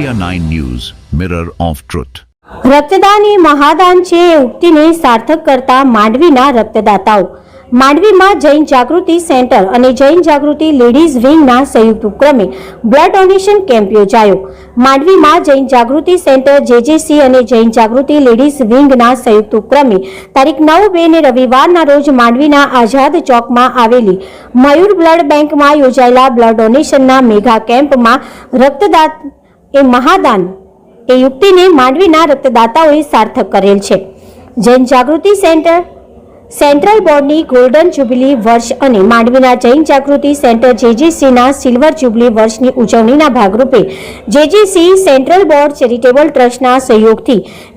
India 9 News, Mirror of Truth. રક્તદાન એ મહાદાન છે એ ઉક્તિને સાર્થક કરતા માંડવીના રક્તદાતાઓ માંડવીમાં જૈન જાગૃતિ સેન્ટર અને જૈન જાગૃતિ લેડીઝ વિંગના સંયુક્ત ઉપક્રમે બ્લડ ડોનેશન કેમ્પ યોજાયો માંડવીમાં જૈન જાગૃતિ સેન્ટર જેજેસી અને જૈન જાગૃતિ લેડીઝ વિંગના સંયુક્ત ઉપક્રમે તારીખ નવ બે ને રવિવારના રોજ માંડવીના આઝાદ ચોકમાં આવેલી મયુર બ્લડ બેંકમાં યોજાયેલા બ્લડ ડોનેશનના મેગા કેમ્પમાં રક્તદાન એ મહાદાન એ યુક્તિને માંડવીના રક્તદાતાઓએ સાર્થક કરેલ છે. જૈન જાગૃતિ સેન્ટર સેન્ટ્રલ બોર્ડની ગોલ્ડન જ્યુબિલી વર્ષ અને માંડવીના જૈન જાગૃતિ સેન્ટર જેજીસીના સિલ્વર જ્યુબિલી વર્ષની ઉજવણીના ભાગરૂપે જેજીસી સેન્ટ્રલ બોર્ડ ચેરિટેબલ ટ્રસ્ટના સહયોગથી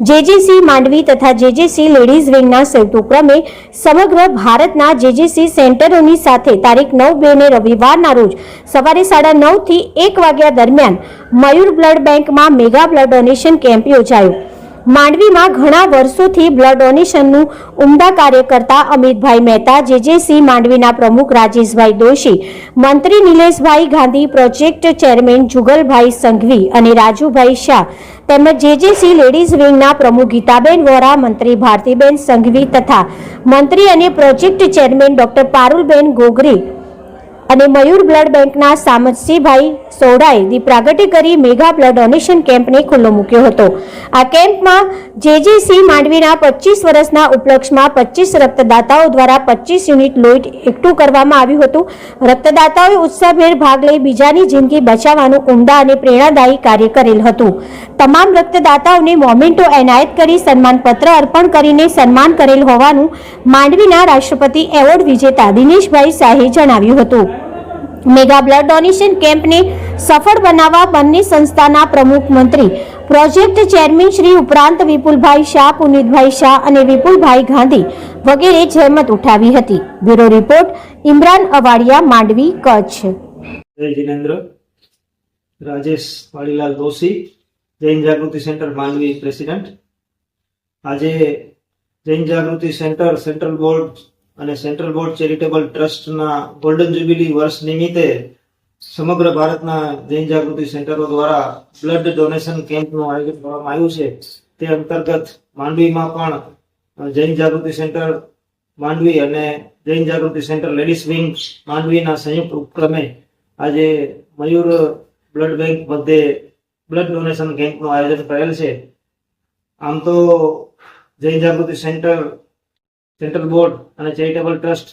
જેજીસી માંડવી તથા જેજીસી લેડીઝ વિંગના સંયુક્ત ઉપક્રમે સમગ્ર ભારતના જેજીસી સેન્ટરોની સાથે તારીખ નવ બે ને રવિવારના રોજ સવારે સાડા નવથી એક વાગ્યા દરમિયાન મયુર બ્લડ બેંકમાં મેગા બ્લડ ડોનેશન કેમ્પ યોજાયો. માંડવીમાં ઘણા વર્ષોથી બ્લડ ડોનેશનનું ઉમદા કાર્ય કરતા અમિતભાઈ મહેતા, જેજેસી માંડવીના પ્રમુખ રાજેશભાઈ દોશી, મંત્રી નિલેશભાઈ ગાંધી, પ્રોજેક્ટ ચેરમેન જુગલભાઈ સંઘવી અને રાજુભાઈ શાહ તેમજ જેજેસી લેડીઝ વિંગના પ્રમુખ ગીતાબેન વોરા, મંત્રી ભારતીબેન સંઘવી તથા મંત્રી અને project chairman doctor Parulben Gogri અને મયુર બ્લડ બેંકના સામતસિંહભાઈ સોઢાએ દીપ પ્રાગટ્ય કરી મેગા બ્લડ ડોનેશન કેમ્પને ખુલ્લો મૂક્યો હતો. આ કેમ્પમાં જેજેસી માંડવીના પચીસ વર્ષના ઉપલક્ષમાં પચીસ રક્તદાતાઓ દ્વારા પચીસ યુનિટ લોહીટ એકઠું કરવામાં આવ્યું હતું. રક્તદાતાઓએ ઉત્સાહભેર ભાગ લઈ બીજાની જિંદગી બચાવવાનું ઉમદા અને પ્રેરણાદાયી કાર્ય કરેલ હતું. તમામ રક્તદાતાઓને મોમેન્ટો એનાયત કરી સન્માનપત્ર અર્પણ કરીને સન્માન કરેલ હોવાનું માંડવીના રાષ્ટ્રપતિ એવોર્ડ વિજેતા દિનેશભાઈ શાહે જણાવ્યું હતું. મેગા બ્લડ ડોનેશન કેમ્પને સફળ બનાવવા બંને સંસ્થાના પ્રમુખ મંત્રી, પ્રોજેક્ટ ચેરમેન શ્રી ઉપરાંત વિપુલભાઈ શાહ, પુનિતભાઈ શાહ અને વિપુલભાઈ ગાંધી વગેરે જહેમત ઉઠાવી હતી. Bureau report, Imran Awadiya, Mandvi, Kutch. જય રાજેશ વાડીલાલ દોશી, જૈન જાગૃતિ સેન્ટર, માંડવી પ્રેસિડેન્ટ. આજે Jain Jagruti centre, central board અને સેન્ટ્રલ બોર્ડ ચેરિટેબલ ટ્રસ્ટના ગોલ્ડન જ્યુબિલી વર્ષ નિમિત્તે સમગ્ર ભારતના જૈન જાગૃતિ સેન્ટરો દ્વારા બ્લડ ડોનેશન કેમ્પનું આયોજન કરવામાં આવ્યું છે. તે અંતર્ગત માંડવીમાં પણ જૈન જાગૃતિ સેન્ટર માંડવી અને Jain Jagruti centre ladies wing માંડવીના સંયુક્ત ઉપક્રમે આજે મયુર બ્લડ બેંક મધ્યે બ્લડ ડોનેશન કેમ્પનું આયોજન કરેલ છે. આમ તો Jain Jagruti centre central board અને ચેરિટેબલ ટ્રસ્ટ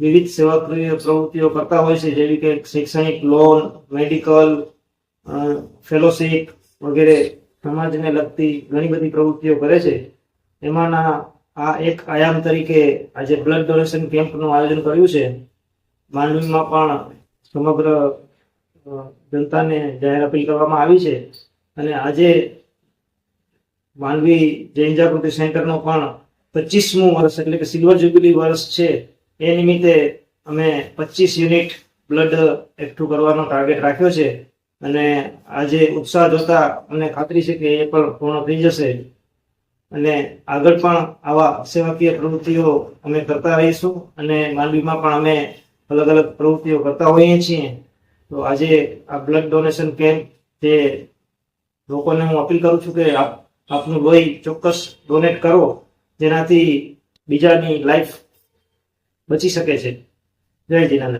વિવિધ સેવાકીય પ્રવૃત્તિઓ કરતા હોય છે, જેવી કે શૈક્ષણિક, લોન, મેડિકલ ફેલોશિપ વગેરે સમાજને લગતી ઘણી બધી પ્રવૃત્તિઓ કરે છે. એમાંના આ એક આયામ તરીકે આજે બ્લડ ડોનેશન કેમ્પનું આયોજન કર્યું છે. માંડવીમાં પણ સમગ્ર જનતાને જાહેર અપીલ કરવામાં આવી છે. અને આજે માંડવી જૈન જાગૃતિ સેન્ટરનો પણ પચીસમું વર્ષ એટલે કે સિલ્વર જ્યુબિલી વર્ષ છે, એ નિમિત્તે અમે પચીસ યુનિટ બ્લડ એકઠું કરવાનો ટાર્ગેટ રાખ્યો છે. અને આજે ઉત્સાહ જોતા અમને ખાતરી છે કે એ પણ પૂર્ણ થઈ જશે. અને આગળ પણ આવા સેવાકીય પ્રવૃત્તિઓ અમે કરતા રહીશું અને માંડવીમાં પણ અમે અલગ અલગ પ્રવૃત્તિઓ કરતા હોઈએ છીએ. તો આજે આ બ્લડ ડોનેશન કેમ્પ જે લોકોને હું અપીલ કરું છું કે આપ આપનું લોહી ચોક્કસ ડોનેટ કરો. જેનાથી બીજાની લાઈફ બચી શકે છે. જય જીનાનંદ.